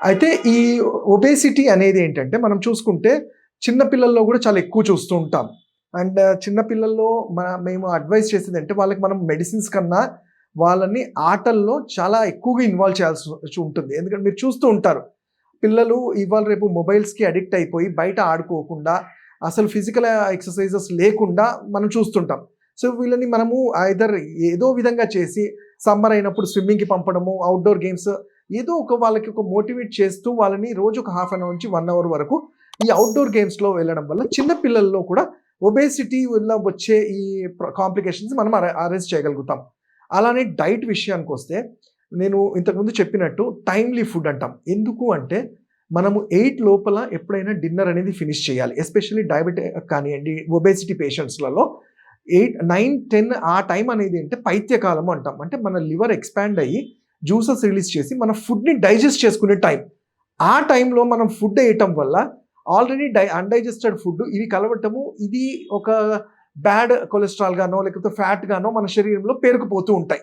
అయితే ఈ ఒబేసిటీ అనేది ఏంటంటే మనం చూసుకుంటే చిన్న పిల్లల్లో కూడా చాలా ఎక్కువ చూస్తూ ఉంటాం. అండ్ చిన్న పిల్లల్లో మన మేము అడ్వైస్ చేసేది అంటే వాళ్ళకి మనం మెడిసిన్స్ కన్నా వాళ్ళని ఆటల్లో చాలా ఎక్కువగా ఇన్వాల్వ్ చేయాల్సి ఉంటుంది. ఎందుకంటే మీరు చూస్తూ ఉంటారు. పిల్లలు ఇవాళ రేపు మొబైల్స్కి అడిక్ట్ అయిపోయి బయట ఆడుకోకుండా అసలు ఫిజికల్ ఎక్సర్సైజెస్ లేకుండా మనం చూస్తుంటాం సో వీళ్ళని మనము ఐదర్ ఏదో విధంగా చేసి సమ్మర్ అయినప్పుడు స్విమ్మింగ్కి పంపడము అవుట్డోర్ గేమ్స్ ఏదో ఒక వాళ్ళకి ఒక మోటివేట్ చేస్తూ వాళ్ళని రోజు ఒక హాఫ్ అన్ అవర్ నుంచి వన్ అవర్ వరకు ఈ అవుట్డోర్ గేమ్స్లో వెళ్ళడం వల్ల చిన్న పిల్లల్లో కూడా ఒబేసిటీ వల్ల వచ్చే ఈ కాంప్లికేషన్స్ మనం అరెస్ట్ చేయగలుగుతాం. అలానే డైట్ విషయానికి వస్తే నేను ఇంతకుముందు చెప్పినట్టు టైమ్లీ ఫుడ్ అంటాం. ఎందుకు అంటే మనము ఎయిట్ లోపల ఎప్పుడైనా డిన్నర్ అనేది ఫినిష్ చేయాలి. ఎస్పెషల్లీ డయాబెటిక్ కానివ్వండి ఒబేసిటీ పేషెంట్స్లలో ఎయిట్ నైన్ టెన్ ఆ టైం అనేది అంటే పైత్యకాలం అంటాం. అంటే మన లివర్ ఎక్స్పాండ్ అయ్యి జ్యూసెస్ రిలీజ్ చేసి మన ఫుడ్ని డైజెస్ట్ చేసుకునే టైం. ఆ టైంలో మనం ఫుడ్ వేయటం వల్ల ఆల్రెడీ డై అన్డైజెస్టెడ్ ఫుడ్ ఇవి కలవటము ఇది ఒక బ్యాడ్ కొలెస్ట్రాల్ గానో లేకపోతే ఫ్యాట్ గానో మన శరీరంలో పేరుకుపోతూ ఉంటాయి.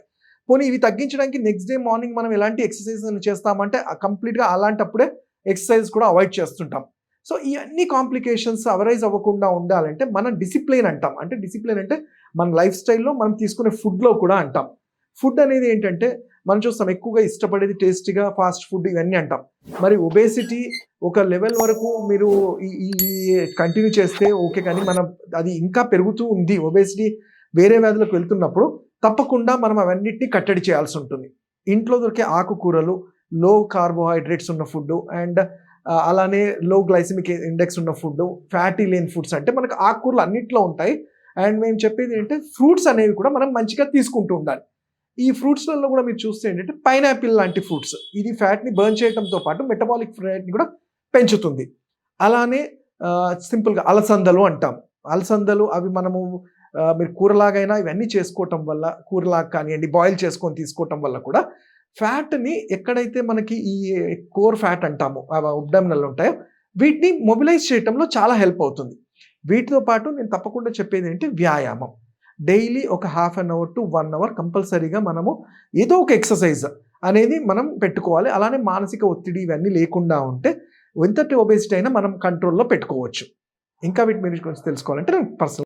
పోనీ ఇవి తగ్గించడానికి నెక్స్ట్ డే మార్నింగ్ మనం ఎలాంటి ఎక్సర్సైజ్ చేస్తామంటే కంప్లీట్గా అలాంటప్పుడే ఎక్సర్సైజ్ కూడా అవాయిడ్ చేస్తుంటాం. సో ఇవన్నీ కాంప్లికేషన్స్ అవరైజ్ అవ్వకుండా ఉండాలంటే మనం డిసిప్లైన్ అంటాం. అంటే డిసిప్లైన్ అంటే మన లైఫ్ స్టైల్లో మనం తీసుకునే ఫుడ్లో కూడా అంటాం. ఫుడ్ అనేది ఏంటంటే మనం చూస్తాం ఎక్కువగా ఇష్టపడేది టేస్టీగా ఫాస్ట్ ఫుడ్ ఇవన్నీ అంటాం. మరి ఒబేసిటీ ఒక లెవెల్ వరకు మీరు ఈ కంటిన్యూ చేస్తే ఓకే కానీ మనం అది ఇంకా పెరుగుతూ ఉంది. ఒబేసిటీ వేరే వ్యాధులకు వెళ్తున్నప్పుడు తప్పకుండా మనం అవన్నిటిని కట్టడి చేయాల్సి ఉంటుంది. ఇంట్లో దొరికే ఆకుకూరలు లో కార్బోహైడ్రేట్స్ ఉన్న ఫుడ్ అండ్ అలానే లో గ్లైసిమిక్ ఇండెక్స్ ఉన్న ఫుడ్ ఫ్యాటీ లేని ఫుడ్స్ అంటే మనకు ఆకుకూరలు అన్నిట్లో ఉంటాయి. అండ్ మేము చెప్పేది ఏంటంటే ఫ్రూట్స్ అనేవి కూడా మనం మంచిగా తీసుకుంటూ ఉండాలి. ఈ ఫ్రూట్స్లలో కూడా మీరు చూస్తే ఏంటంటే పైనాపిల్ లాంటి ఫ్రూట్స్ ఇది ఫ్యాట్ని బర్న్ చేయడంతో పాటు మెటబాలిక్ ఫ్యాట్ని కూడా పెంచుతుంది. అలానే సింపుల్గా అలసందలు అంటాం. అలసందలు అవి మనము మీరు కూరలాగైనా ఇవన్నీ చేసుకోవటం వల్ల కూరలాగా కానివ్వండి బాయిల్ చేసుకొని తీసుకోవటం వల్ల కూడా ఫ్యాట్ని ఎక్కడైతే మనకి ఈ కోర్ ఫ్యాట్ అంటామో ఉబ్డమినల్ ఉంటాయో వీటిని మొబిలైజ్ చేయటంలో చాలా హెల్ప్ అవుతుంది. వీటితో పాటు నేను తప్పకుండా చెప్పేది ఏంటి వ్యాయామం. డైలీ ఒక half an hour to one hour కంపల్సరీగా మనము ఏదో ఒక ఎక్సర్సైజ్ అనేది మనం పెట్టుకోవాలి. అలానే మానసిక ఒత్తిడి ఇవన్నీ లేకుండా ఉంటే ఎంతటి ఒబేసిటీ అయినా మనం కంట్రోల్లో పెట్టుకోవచ్చు. ఇంకా వీటి గురించి తెలుసుకోవాలంటే నేను పర్సనల్